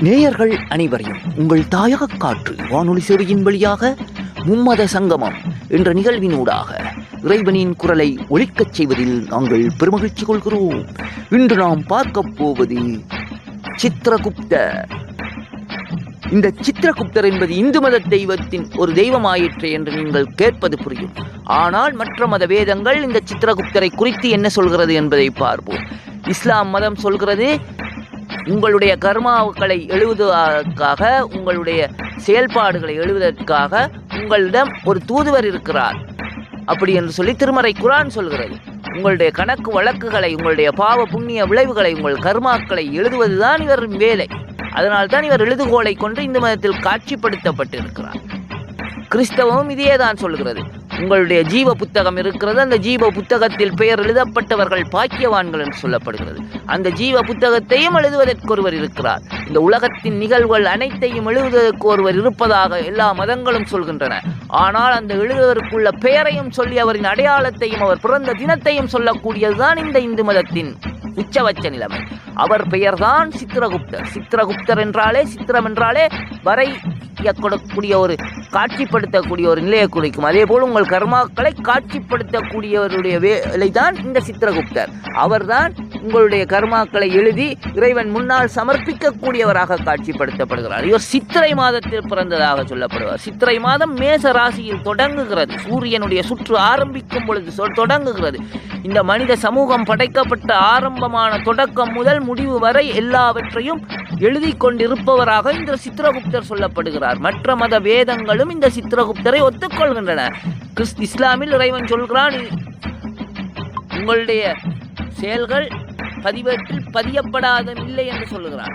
நேயர்கள் அனைவரையும் உங்கள் தாயக காற்று வானொலி சேவையின் வழியாக மும்மத சங்கமம் என்ற நிகழ்வினூடாக இறைவனின் குரலை ஒழிக்கச் செய்வதில் நாங்கள் பெருமகிழ்ச்சி கொள்கிறோம். இன்று நாம் பார்க்கப் போவது சித்திரகுப்தர் இந்த சித்திரகுப்தர் என்பது இந்து மத தெய்வத்தின் ஒரு தெய்வமாயிற்று என்று நீங்கள் கேட்பது புரியும். ஆனால் மற்ற மத வேதங்கள் இந்த சித்திரகுப்தரை குறித்து என்ன சொல்கிறது என்பதை பார்ப்போம். இஸ்லாம் மதம் சொல்கிறது உங்களுடைய கர்மாக்களை எழுதுவதற்காக உங்களுடைய செயல்பாடுகளை எழுதுவதற்காக உங்களிடம் ஒரு தூதுவர் இருக்கிறார். அப்படி என்று சொல்லி திருமறை குரான் சொல்கிறது. உங்களுடைய கணக்கு வழக்குகளை உங்களுடைய பாவ புண்ணிய விளைவுகளை உங்கள் கர்மாக்களை எழுதுவதுதான் இவரின் வேலை. அதனால் தான் இவர் எழுதுகோலை கொண்டு இந்து மதத்தில் காட்சிப்படுத்தப்பட்டிருக்கிறார். கிறிஸ்தவமும் இதையே தான் சொல்கிறது. உங்களுடைய ஜீவ புத்தகம் இருக்கிறது. அந்த ஜீவ புத்தகத்தில் பெயர் எழுதப்பட்டவர்கள் பாக்கியவான்கள் என்று சொல்லப்படுகிறது. அந்த ஜீவ புத்தகத்தையும் எழுதுவதற்கு ஒருவர் இருக்கிறார். இந்த உலகத்தின் நிகழ்வுகள் அனைத்தையும் எழுதுவதற்கு ஒருவர் இருப்பதாக எல்லா மதங்களும் சொல்கின்றன. ஆனால் அந்த எழுதுவதற்குள்ள பெயரையும் சொல்லி அவரின் அடையாளத்தையும் அவர் பிறந்த தினத்தையும் சொல்லக்கூடியதுதான் இந்த இந்து மதத்தின் உச்சவச்ச நிலைமை. அவர் பெயர்தான் சித்திரகுப்தர். சித்திரகுப்தர் என்றாலே சித்திரம் என்றாலே வரை கொடுக்கக்கூடிய ஒரு காட்சிப்படுத்தக்கூடிய ஒரு நிலையை குறிக்கும். அதே போல் உங்கள் கர்மாக்களை காட்சிப்படுத்தக்கூடியவருடைய வேலை தான் இந்த சித்திரகுப்தர். அவர்தான் உங்களுடைய கர்மாக்களை எழுதி இறைவன் முன்னால் சமர்ப்பிக்கக்கூடியவராக காட்சிப்படுத்தப்படுகிறார். இவர் சித்திரை மாதத்தில் பிறந்ததாக சொல்லப்படுவார். சித்திரை மாதம் மேச ராசியில் தொடங்குகிறது. சூரியனுடைய சுற்று ஆரம்பிக்கும் பொழுது சொ- தொடங்குகிறது. இந்த மனித சமூகம் படைக்கப்பட்ட ஆரம்பமான தொடக்கம் முதல் முடிவு வரை எல்லாவற்றையும் எழுதி கொண்டிருப்பவராக இந்த சித்திரகுப்தர் சொல்லப்படுகிறார். மற்ற மத வேதங்களும் இந்த சித்திரகுப்தரை ஒத்துக்கொள்கின்றன. கிறிஸ் இஸ்லாமில் இறைவன் சொல்கிறான் உங்களுடைய செயல்கள் பதிவேட்டில் பதியப்படாத இல்லை என்று சொல்லுகிறான்.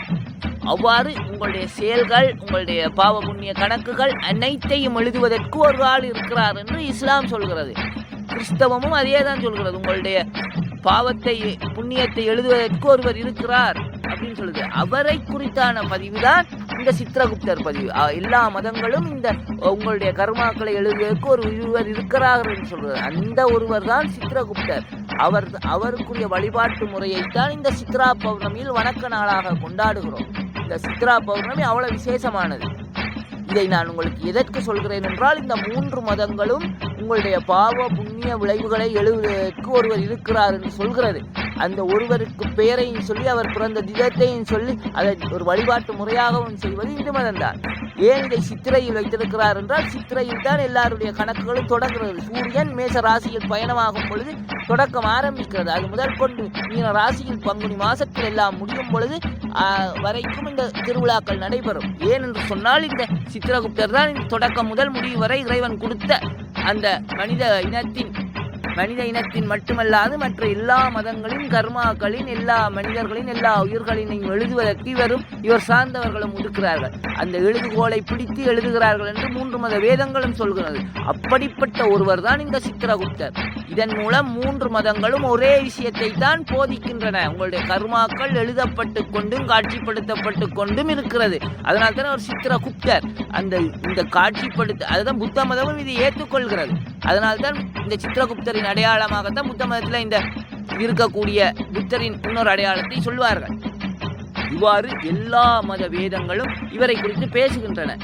அவ்வாறு உங்களுடைய செயல்கள் உங்களுடைய பாவ புண்ணிய கணக்குகள் அனைத்தையும் எழுதுவதற்கு ஒரு ஆள் இருக்கிறார் என்று இஸ்லாம் சொல்கிறது. கிறிஸ்தவமும் அதே தான் சொல்கிறது. உங்களுடைய பாவத்தை புண்ணியத்தை எழுதுவதற்கு ஒருவர் இருக்கிறார். அப்படின்னு சொல்லுது. அவரை குறித்தான பதிவு தான் இந்த சித்திரகுப்தர் பதிவு. எல்லா மதங்களும் இந்த உங்களுடைய கர்மாக்களை எழுதுவதற்கு ஒரு ஒருவர் இருக்கிறார்கள் என்று சொல்றது. அந்த ஒருவர் தான் சித்திரகுப்தர். அவர் அவருக்குரிய வழிபாட்டு முறையைத்தான் இந்த சித்ரா பௌர்ணமியில் வணக்க நாளாக கொண்டாடுகிறோம். இந்த சித்ரா பௌர்ணமி அவ்வளவு விசேஷமானது. இதை நான் உங்களுக்கு எதற்கு சொல்கிறேன் என்றால் இந்த மூன்று மதங்களும் உங்களுடைய பாவ புண்ணிய விளைவுகளை எழுதுவதற்கு ஒருவர் இருக்கிறார் என்று சொல்கிறது. அந்த ஒருவருக்கு பெயரையும் சொல்லி அவர் பிறந்த தினத்தையும் சொல்லி அதை ஒரு வழிபாட்டு முறையாகவும் செய்வது இந்து மதம்தான் ஏன் இதை சித்திரையில் வைத்திருக்கிறார் என்றால் சித்திரையில் தான் எல்லாருடைய கணக்குகளும் தொடங்குகிறது. சூரியன் மேச ராசியில் பயணமாகும் பொழுது தொடக்கம் ஆரம்பிக்கிறது. அது முதல் கொண்டு மீன ராசியில் பங்குனி மாசத்தில் எல்லாம் முடியும் பொழுது வரைக்கும் இந்த திருவிழாக்கள் நடைபெறும். ஏன் என்று சொன்னால் இந்த சித்திரகுப்தர் தான் இந்த தொடக்கம் முதல் முடிவு வரை இறைவன் கொடுத்த அந்த மனித இனத்தின் மனித இனத்தின் மட்டுமல்லாது மற்ற எல்லா மதங்களின் கர்மாக்களின் எல்லா மனிதர்களின் எல்லா உயிர்களினையும் எழுதுவதற்கு இவரும் இவர் சார்ந்தவர்களும் ஒதுக்கிறார்கள் அந்த எழுதுகோலை பிடித்து எழுதுகிறார்கள் என்று மூன்று மத வேதங்களும் சொல்கிறது. அப்படிப்பட்ட ஒருவர் தான் இந்த சித்திரகுப்தர். இதன் மூலம் மூன்று மதங்களும் ஒரே விஷயத்தை தான் போதிக்கின்றன. உங்களுடைய கர்மாக்கள் எழுதப்பட்டு கொண்டும் காட்சிப்படுத்தப்பட்டு கொண்டும் இருக்கிறது. அதனால் தான் அவர் சித்திரகுப்தர். அந்த இந்த காட்சிப்படுத்த அதுதான் புத்த மதமும் இதை ஏற்றுக்கொள்கிறது. அதனால்தான் இந்த சித்திரகுப்தரின் அடையாளமாகத்தான் புத்த மதத்தில் இந்த இருக்கக்கூடிய புத்தரின் இன்னொரு அடையாளத்தை சொல்வார்கள். இவ்வாறு எல்லா மத வேதங்களும் இவரை குறித்து பேசுகின்றன.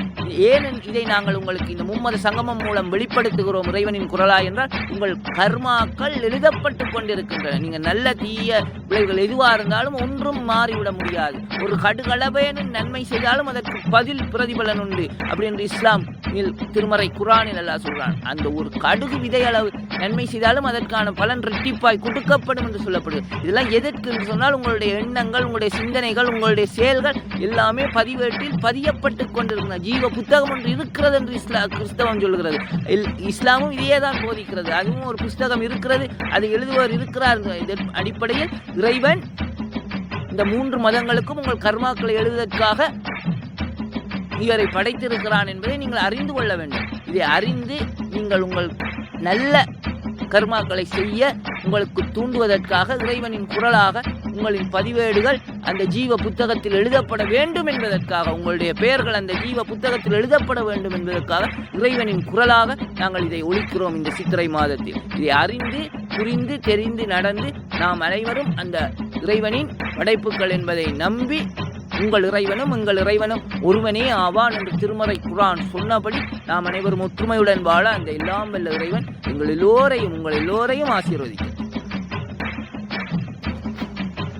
ஏன் இதை நாங்கள் உங்களுக்கு இந்த மும்மத சங்கமம் மூலம் வெளிப்படுத்துகிறோம் இறைவனின் குரலா என்றால் உங்கள் கர்மாக்கள் எழுதப்பட்டு கொண்டிருக்கின்றன. நீங்கள் நல்ல தீய விளைவுகள் எதுவாக இருந்தாலும் ஒன்றும் மாறிவிட முடியாது. ஒரு கடுகளவேனும் நன்மை செய்தாலும் அதற்கு பதில் பிரதிபலன் உண்டு. அப்படி என்று இஸ்லாம் திருமறை குரானில் அல்லாஹ் சொல்கிறான் அந்த ஒரு கடுகு விதை அளவு நன்மை செய்தாலும் அதற்கான பலன் ரெட்டிப்பாய் கொடுக்கப்படும் என்று சொல்லப்படுது. இதெல்லாம் எதற்கு என்று சொன்னால் உங்களுடைய எண்ணங்கள் உங்களுடைய சிந்தனைகள் உங்களுடைய செயல்கள் எல்லாமே பதிவேட்டில் பதியப்பட்டு கொண்டிருக்கின்றன. ஜீவ புத்தகம் ஒன்று இருக்கிறது என்று இஸ்லா கிறிஸ்தவம் சொல்கிறது. இல்- இஸ்லாமும் இதையே தான் போதிக்கிறது. அதுவும் ஒரு புஸ்தகம் இருக்கிறது அதை எழுதுவர் இருக்கிறார் இதன் அடிப்படையில் இறைவன் இந்த மூன்று மதங்களுக்கும் உங்கள் கர்மாக்களை எழுதுவதற்காக இவரை படைத்திருக்கிறான் என்பதை நீங்கள் அறிந்து கொள்ள வேண்டும். இதை அறிந்து நீங்கள் உங்கள் நல்ல கர்மாக்களை செய்ய உங்களுக்கு தூண்டுவதற்காக இறைவனின் குரலாக உங்களின் பதிவேடுகள் அந்த ஜீவ புத்தகத்தில் எழுதப்பட வேண்டும் என்பதற்காக உங்களுடைய பெயர்கள் அந்த ஜீவ புத்தகத்தில் எழுதப்பட வேண்டும் என்பதற்காக இறைவனின் குரலாக நாங்கள் இதை ஒழிக்கிறோம் இந்த சித்திரை மாதத்தில். இதை அறிந்து புரிந்து தெரிந்து நடந்து நாம் அனைவரும் அந்த இறைவனின் படைப்புகள் என்பதை நம்பி உங்கள் இறைவனும் எங்கள் இறைவனும் ஒருவனே ஆவான் என்று திருமறை குரான் சொன்னபடி நாம் அனைவரும் ஒற்றுமையுடன் வாழ அந்த எல்லாம் வல்ல இறைவன் எங்கள் எல்லோரையும் உங்கள் எல்லோரையும் ஆசீர்வதிக்கும்.